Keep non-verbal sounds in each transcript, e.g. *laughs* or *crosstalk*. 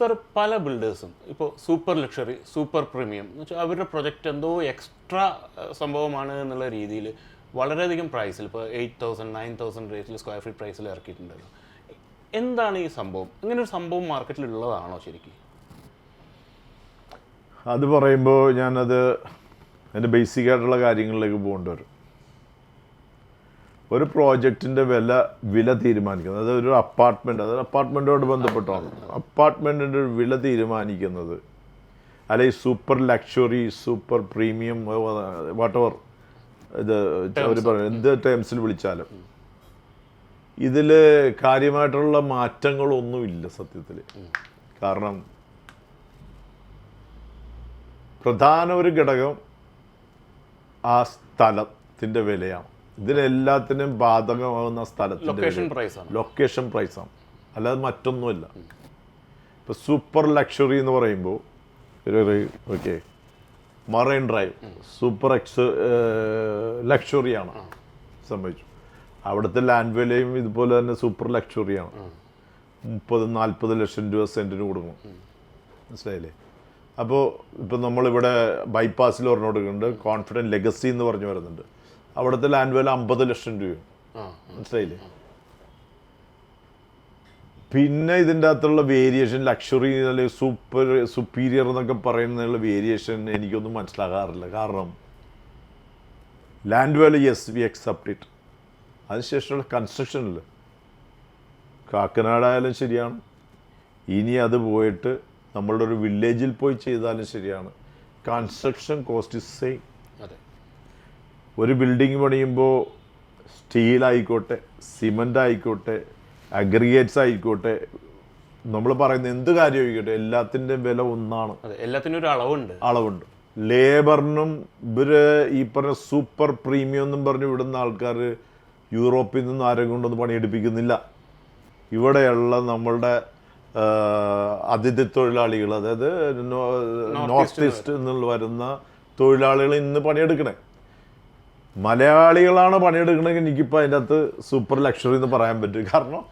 Sir പല ബിൽഡേഴ്സും ഇപ്പോൾ super luxury super premium എന്ന് വെച്ചാൽ അവരുടെ പ്രൊജക്റ്റ് എന്തോ എക്സ്ട്രാ സംഭവമാണ് എന്നുള്ള രീതിയിൽ വളരെയധികം പ്രൈസിൽ ഇപ്പോൾ എയ്റ്റ് തൗസൻഡ് നയൻ തൗസൻഡ് റേറ്റിൽ സ്ക്വയർ ഫീറ്റ് പ്രൈസിൽ ഇറക്കിയിട്ടുണ്ടല്ലോ. എന്താണ് ഈ സംഭവം? ഇങ്ങനെ ഒരു സംഭവം മാർക്കറ്റിൽ ഉള്ളതാണോ ശരിക്കും? അത് പറയുമ്പോൾ ഞാനത് എന്റെ ബേസിക് ആയിട്ടുള്ള കാര്യങ്ങളിലേക്ക് പോകേണ്ടി വരും. ഒരു പ്രോജക്റ്റിന്റെ വില വില തീരുമാനിക്കുന്നത്. അതൊരു ഒരു അപ്പാർട്ട്മെന്റ് അതായത് അപ്പാർട്ട്മെന്റോട് ബന്ധപ്പെട്ടാണ്. അപ്പാർട്ട്മെന്റിന്റെ വില തീരുമാനിക്കുന്നത്. അല്ലെങ്കിൽ super luxury super premium whatever ഇത് അവർ പറയുന്നത് എന്ത് ടേംസിൽ വിളിച്ചാലും. ഇതിൽ കാര്യമായിട്ടുള്ള മാറ്റങ്ങളൊന്നുമില്ല സത്യത്തിൽ കാരണം പ്രധാന ഒരു ഘടകം ആ സ്ഥലത്തിന്റെ വിലയാണ്. ഇതിനെല്ലാത്തിനും ബാധകമാകുന്ന സ്ഥലത്ത് ലൊക്കേഷൻ പ്രൈസാണ് അല്ലാതെ മറ്റൊന്നുമല്ല. ഇപ്പോൾ സൂപ്പർ ലക്ഷറി എന്ന് പറയുമ്പോൾ ഒരു okay marine drive super ex ലക്ഷറിയാണ് സംഭവിച്ചു. അവിടുത്തെ ലാൻഡ് വിലയും ഇതുപോലെ തന്നെ സൂപ്പർ ലക്ഷറിയാണ് മുപ്പത് നാൽപ്പത് ലക്ഷം രൂപ സെന്റിന് കൊടുക്കണം മനസ്സിലായില്ലേ? അപ്പോൾ ഇപ്പം നമ്മളിവിടെ ബൈപ്പാസിൽ പറഞ്ഞു കൊടുക്കുന്നുണ്ട് കോൺഫിഡന്റ് ലെഗസി എന്ന് പറഞ്ഞു വരുന്നുണ്ട്. അവിടുത്തെ ലാൻഡ് വില അമ്പത് ലക്ഷം രൂപയും മനസ്സിലായില്ലേ? പിന്നെ ഇതിന്റെ അകത്തുള്ള വേരിയേഷൻ ലക്ഷറി അല്ലെങ്കിൽ സൂപ്പർ സുപ്പീരിയർ എന്നൊക്കെ പറയുന്നതിനുള്ള വേരിയേഷൻ എനിക്കൊന്നും മനസ്സിലാകാറില്ല. കാരണം land value yes we accept it അതിനുശേഷമുള്ള കൺസ്ട്രക്ഷനിൽ കാക്കനാടായാലും ശരിയാണ്. ഇനി അത് പോയിട്ട് നമ്മളുടെ ഒരു വില്ലേജിൽ പോയി ചെയ്താലും ശരിയാണ്. കൺസ്ട്രക്ഷൻ കോസ്റ്റ് ഇസ് സെയിം അതെ. ഒരു ബിൽഡിംഗ് പണിയുമ്പോൾ സ്റ്റീൽ ആയിക്കോട്ടെ സിമന്റ് ആയിക്കോട്ടെ അഗ്രിഗേറ്റ്സ് ആയിക്കോട്ടെ നമ്മൾ പറയുന്ന എന്ത് കാര്യം ആയിക്കോട്ടെ എല്ലാത്തിന്റെ വില ഒന്നാണ്. അതെ എല്ലാത്തിനും ഒരു അളവുണ്ട്. അളവുണ്ട്. ലേബറിനും ഇവർ ഈ പറഞ്ഞ സൂപ്പർ പ്രീമിയം എന്നും പറഞ്ഞ് വിടുന്ന ആൾക്കാർ യൂറോപ്പിൽ നിന്നും ആരും കൊണ്ടൊന്നും പണിയെടുപ്പിക്കുന്നില്ല. ഇവിടെയുള്ള നമ്മളുടെ അതിഥി തൊഴിലാളികൾ അതായത് നോർത്ത് ഈസ്റ്റ് എന്നുള്ള വരുന്ന തൊഴിലാളികൾ ഇന്ന് പണിയെടുക്കണേ. മലയാളികളാണ് പണിയെടുക്കണമെങ്കിൽ എനിക്കിപ്പോൾ അതിന്റെ അകത്ത് സൂപ്പർ ലക്ഷറി എന്ന് പറയാൻ പറ്റും. കാരണം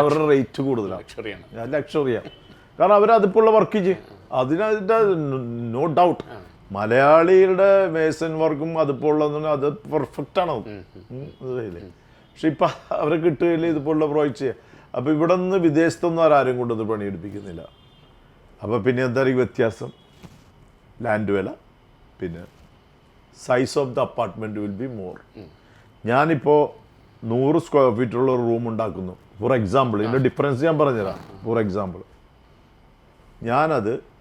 അവരുടെ റേറ്റ് കൂടുതലാണ് ലക്ഷറിയാണ് ലക്ഷറിയാണ് കാരണം അവർ അതിപ്പോൾ വർക്ക് ചെയ്യും. അതിനതിന്റെ നോ ഡൗട്ട് മലയാളികളുടെ മേസൻ വർക്കും അതിപ്പോൾ അത് പെർഫെക്റ്റ് ആണ്? പക്ഷെ ഇപ്പം അവരെ കിട്ടുകയില്ല ഇതുപോലുള്ള പ്രോജക്റ്റ് ചെയ്യാം അപ്പോൾ ഇവിടെ നിന്ന് വിദേശത്തൊന്നും ആരും കൊണ്ടൊന്നും പണിയെടുപ്പിക്കുന്നില്ല. അപ്പോൾ പിന്നെ എന്തായിരിക്കും വ്യത്യാസം? ലാൻഡ് വില പിന്നെ size of the apartment will be more ഞാനിപ്പോൾ നൂറ് സ്ക്വയർ ഫീറ്റുള്ള ഒരു റൂം ഉണ്ടാക്കുന്നു. ഫോർ എക്സാമ്പിൾ ഇതിന്റെ ഡിഫറൻസ് ഞാൻ പറഞ്ഞുതരാം. ഫോർ എക്സാമ്പിൾ ഞാനത്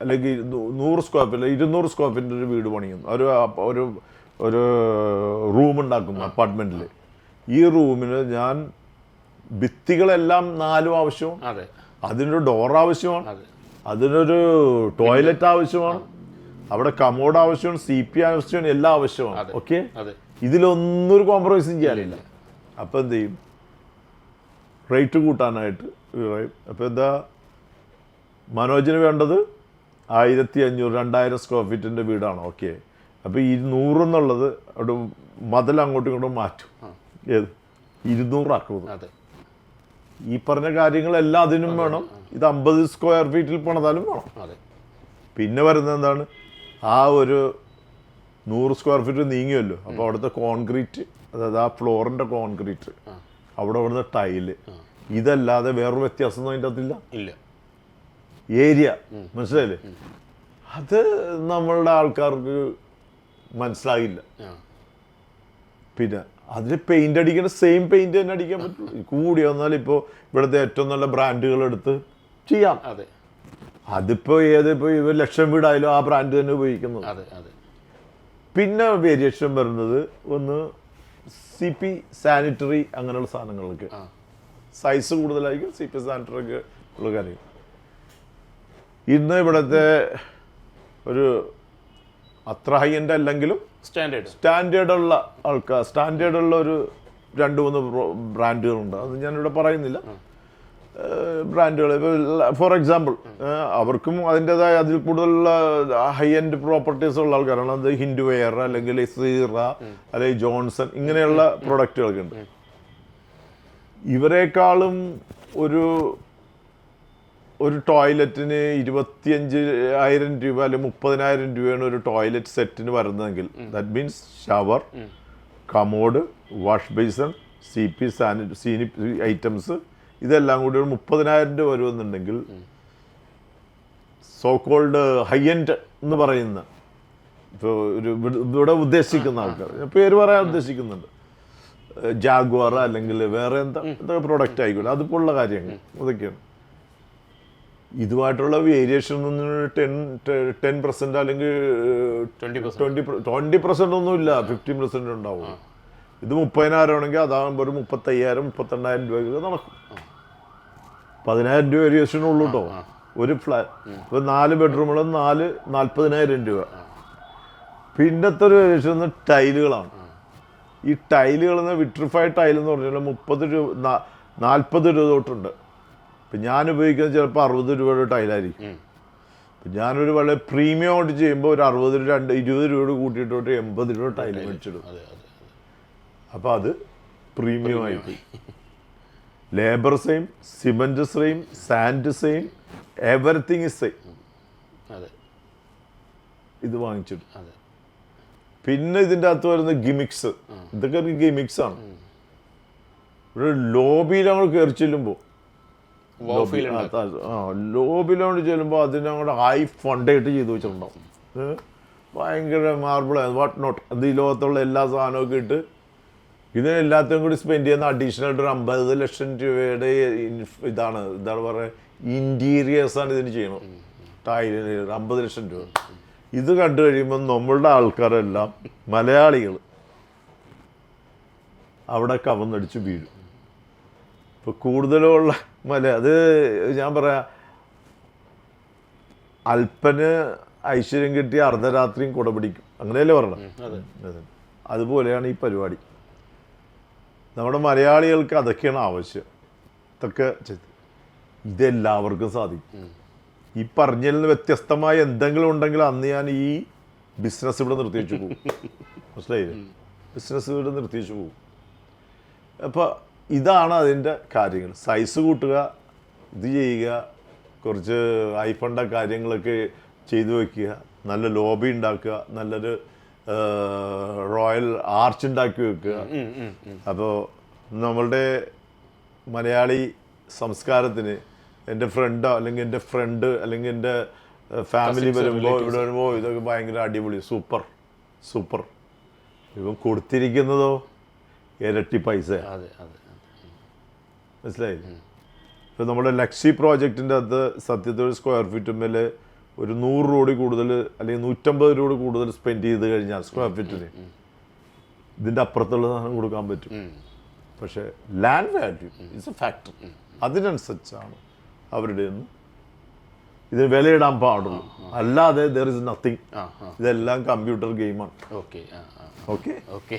അല്ലെങ്കിൽ നൂറ് സ്ക്വയർ ഫീറ്റ് ഇരുന്നൂറ് സ്ക്വയർ ഫീറ്റിന്റെ ഒരു വീട് പണിയുന്നു. ഒരു ഒരു ഒരു റൂം ഉണ്ടാക്കുന്നു അപ്പാർട്ട്മെന്റിൽ ഈ റൂമിന് ഞാൻ ഭിത്തികളെല്ലാം നാലും ആവശ്യവും അതെ. അതിനൊരു ഡോർ ആവശ്യമാണ്. അതെ. അതിനൊരു ടോയ്ലറ്റ് ആവശ്യമാണ്. അവിടെ കമോഡ് ആവശ്യമാണ് സി പി ആവശ്യമാണ് എല്ലാ ആവശ്യമാണ്. ഓക്കെ ഇതിലൊന്നൊരു ഇതിലൊന്നും ഒരു കോംപ്രമൈസും ചെയ്യാനില്ല. അപ്പോൾ എന്ത് ചെയ്യും? റേറ്റ് കൂട്ടാനായിട്ട് അപ്പോൾ എന്താ? മനോജിന് വേണ്ടത് ആയിരത്തി അഞ്ഞൂറ് രണ്ടായിരം സ്ക്വയർ ഫീറ്റിന്റെ വീടാണ്. ഓക്കെ അപ്പോൾ ഈ നൂറെന്നുള്ളത് അവിടെ മതിൽ അങ്ങോട്ടും ഇങ്ങോട്ടും മാറ്റും. ഏത്? ഇരുന്നൂറാക്കുന്നത് ഈ പറഞ്ഞ കാര്യങ്ങളെല്ലാം അതിനും വേണം. ഇത് അമ്പത് സ്ക്വയർ ഫീറ്റിൽ പണിതാലും വേണം. പിന്നെ വരുന്നത് എന്താണ്? ആ ഒരു നൂറ് സ്ക്വയർ ഫീറ്റ് നീങ്ങിയല്ലോ. അപ്പോൾ അവിടുത്തെ കോൺക്രീറ്റ് അതായത് ആ ഫ്ലോറിന്റെ കോൺക്രീറ്റ് അവിടെ അവിടുന്ന് ടൈൽ ഇതല്ലാതെ വേറൊരു വ്യത്യാസം അതിന്റെ അകത്തില്ല ഇല്ല. ഏരിയ മനസ്സിലായില്ലേ? അത് നമ്മളുടെ ആൾക്കാർക്ക് മനസ്സിലാകില്ല പിന്നെ അതിന് പെയിന്റ് അടിക്കുന്ന സെയിം പെയിന്റ് തന്നെ അടിക്കാൻ പറ്റുള്ളൂ. കൂടി വന്നാൽ ഇപ്പോൾ ഇവിടുത്തെ ഏറ്റവും നല്ല ബ്രാൻഡുകൾ എടുത്ത് ചെയ്യാം. അതെ. അതിപ്പോൾ ഏത് ഇപ്പോൾ ഇവർ ലക്ഷം വീടായാലും ആ ബ്രാൻഡ് തന്നെ ഉപയോഗിക്കുന്നത്. അതെ അതെ. പിന്നെ വേരിയേഷൻ വരുന്നത് ഒന്ന് സി പി സാനിറ്ററി അങ്ങനെയുള്ള സാധനങ്ങൾക്ക് സൈസ് കൂടുതലായിരിക്കും സി പി സാനിറ്ററി ഒക്കെ ഉള്ള കാര്യം. ഇന്ന് ഇവിടത്തെ ഒരു അത്ര ഹൈ എൻഡ് അല്ലെങ്കിലും സ്റ്റാൻഡേർഡ് സ്റ്റാൻഡേർഡ് ഉള്ള ആൾക്കാർ സ്റ്റാൻഡേർഡ് ഉള്ള ഒരു രണ്ട് മൂന്ന് ബ്രാൻഡുകളുണ്ട് അത് ഞാനിവിടെ പറയുന്നില്ല. ബ്രാൻഡുകൾ. ഫോർ എക്സാമ്പിൾ അവർക്കും അതിന്റെതായ അതിൽ കൂടുതലുള്ള ഹൈ എൻഡ് പ്രോപ്പർട്ടീസ് ഉള്ള ആൾക്കാരാണ്. അത് ഹിൻഡു വെയർ അല്ലെങ്കിൽ സീറ അല്ലെങ്കിൽ ജോൺസൺ ഇങ്ങനെയുള്ള പ്രൊഡക്റ്റുകളൊക്കെ ഉണ്ട് ഇവരെക്കാളും ഒരു ഒരു ടോയ്ലറ്റിന് ഇരുപത്തിയഞ്ച് ആയിരം രൂപ അല്ലെങ്കിൽ മുപ്പതിനായിരം രൂപയാണ് ഒരു ടോയ്ലറ്റ് സെറ്റിന് വരുന്നതെങ്കിൽ. That means shower commode wash basin C P സാനി സീനി ഐറ്റംസ് ഇതെല്ലാം കൂടി ഒരു മുപ്പതിനായിരം രൂപ വരുമെന്നുണ്ടെങ്കിൽ സോ കോൾഡ് ഹൈ എൻഡ് എന്ന് പറയുന്ന ഇപ്പോൾ ഒരു ഇവിടെ- ഉദ്ദേശിക്കുന്ന ആൾക്കാർ. പേര് പറയാൻ ഉദ്ദേശിക്കുന്നുണ്ട്. ജാഗ്വാർ അല്ലെങ്കിൽ വേറെ എന്താ എന്താ പ്രോഡക്റ്റ് ആയിക്കോട്ടെ. അതുപോലുള്ള കാര്യങ്ങൾ. അതൊക്കെയാണ്. ഇതുമായിട്ടുള്ള വേരിയേഷൻ ടെൻ ടെൻ പെർസെന്റ് അല്ലെങ്കിൽ ട്വന്റി ട്വന്റി പെർസെന്റ് ഒന്നും ഇല്ല. ഫിഫ്റ്റീൻ പെർസെന്റ് ഉണ്ടാവും. ഇത് മുപ്പതിനായിരം ആണെങ്കിൽ അതാകുമ്പോൾ ഒരു മുപ്പത്തയ്യായിരം മുപ്പത്തെണ്ണായിരം രൂപയ്ക്ക് നടക്കും. പതിനായിരം രൂപ വേരിയേഷൻ ഉള്ളൂ കേട്ടോ ഒരു ഫ്ലാറ്റ് ഇപ്പൊ നാല് ബെഡ്റൂമുള്ള നാല് നാൽപ്പതിനായിരം രൂപ. പിന്നത്തെ ഒരു വേരിയേഷൻ എന്ന് ടൈലുകളാണ് ഈ ടൈലുകൾ വിട്രിഫൈഡ് ടൈൽ എന്ന് പറഞ്ഞാൽ മുപ്പത് രൂപ നാൽപ്പത് രൂപ തൊട്ടുണ്ട്. ഇപ്പം ഞാൻ ഉപയോഗിക്കുന്നത് ചിലപ്പോൾ അറുപത് രൂപയുടെ ടൈലായിരിക്കും. ഇപ്പം ഞാനൊരു വളരെ പ്രീമിയം ആയിട്ട് ചെയ്യുമ്പോൾ ഒരു അറുപത് രൂപ രണ്ട് ഇരുപത് രൂപയോട് കൂട്ടിയിട്ടോട്ട് എൺപത് രൂപ ടൈൽ മേടിച്ചിടും. അപ്പോൾ അത് പ്രീമിയം ആയിപ്പോയി labour same cement same sand same everything is same അതെ. ഇത് വാങ്ങിച്ചിട്ട് അതെ. പിന്നെ ഇതിന്റെ അകത്ത് വരുന്ന ഗിമിക്സ് ഇതൊക്കെ ഒരു ഗിമിക്സ് ആണ്. ഇവിടെ ലോബിയിൽ നമ്മൾ കയറി ചെല്ലുമ്പോൾ വോഫീൽ ആ ലോബിലോട്ട് ചെല്ലുമ്പോൾ അതിനങ്ങോട്ട് ഹൈ ഫണ്ടായിട്ട് ചെയ്തു വെച്ചിട്ടുണ്ടാവും? ഭയങ്കര മാർബിൾ വാട്ട് നോട്ട് അത് ഈ ലോകത്തുള്ള എല്ലാ സാധനമൊക്കെ ഇട്ട് ഇതിനെല്ലാത്തിനും കൂടി സ്പെൻഡ് ചെയ്യുന്ന അഡീഷണൽ ഒരു അമ്പത് ലക്ഷം രൂപയുടെ ഇതാണ്. എന്താണ് പറയുക ഇന്റീരിയേഴ്സ് ആണ് ഇതിന് ചെയ്യണം ടൈലിന് അമ്പത് ലക്ഷം രൂപ. ഇത് കണ്ടു കഴിയുമ്പോൾ നമ്മളുടെ ആൾക്കാരെല്ലാം മലയാളികൾ അവിടെ കവന്നടിച്ച് വീഴും. ഇപ്പൊ കൂടുതലുള്ള മല അത് ഞാൻ പറയാ അല്പന് ഐശ്വര്യം കിട്ടിയ അർദ്ധരാത്രിയും കൂടെ പിടിക്കും അങ്ങനെയല്ലേ പറഞ്ഞത്? അതെ. അതെ. അതുപോലെയാണ് ഈ പരിപാടി. നമ്മുടെ മലയാളികൾക്ക് അതൊക്കെയാണ് ആവശ്യം. ഇതൊക്കെ ഇതെല്ലാവർക്കും സാധിക്കും. ഈ പറഞ്ഞതിൽ നിന്ന് വ്യത്യസ്തമായ എന്തെങ്കിലും ഉണ്ടെങ്കിൽ അന്ന് ഞാൻ ഈ ബിസിനസ് ഇവിടെ നിർത്തിവെച്ചു പോകും. *laughs* മനസ്സിലായില്ലേ? ബിസിനസ് ഇവിടെ നിർത്തിവെച്ചു പോകും. അപ്പോൾ ഇതാണ് അതിന്റെ കാര്യങ്ങൾ. സൈസ് കൂട്ടുക ഇത് ചെയ്യുക കുറച്ച് ഐഫണ്ട കാര്യങ്ങളൊക്കെ ചെയ്തു വയ്ക്കുക നല്ല ലോബി ഉണ്ടാക്കുക നല്ലൊരു റോയൽ ആർച്ച് ഉണ്ടാക്കി വെക്കുക. അപ്പോൾ നമ്മളുടെ മലയാളി സംസ്കാരത്തിന് എന്റെ ഫ്രണ്ടോ അല്ലെങ്കിൽ എന്റെ ഫ്രണ്ട് അല്ലെങ്കിൽ എന്റെ ഫാമിലി വരുമ്പോൾ. ഇവിടെ വരുമ്പോൾ ഇതൊക്കെ ഭയങ്കര അടിപൊളി സൂപ്പർ സൂപ്പർ ഇവൻ കൊടുത്തിരിക്കുന്നതോ ഇരട്ടി പൈസ മനസ്സിലായി ഇപ്പം നമ്മുടെ ലക്ഷി പ്രോജക്റ്റിന്റെ അകത്ത് സത്യത്തൊരു സ്ക്വയർ ഫീറ്റ് മേൽ ഒരു നൂറ് രൂപ കൂടുതൽ അല്ലെങ്കിൽ നൂറ്റമ്പത് രൂപ കൂടുതൽ സ്പെൻഡ് ചെയ്ത് കഴിഞ്ഞാൽ സ്ക്വയർ ഫീറ്റിന് ഇതിന്റെ അപ്പുറത്തുള്ള സാധനം കൊടുക്കാൻ പറ്റും. പക്ഷെ land value it's a factor അതിനനുസരിച്ചാണ് അവരുടെ ഒന്ന് ഇതിന് വിലയിടാൻ പാടുള്ളൂ. അല്ലാതെ ദർ ഇസ് നത്തിങ് ഇതെല്ലാം കമ്പ്യൂട്ടർ ഗെയിമാണ് ഓക്കെ ഓക്കെ ഓക്കെ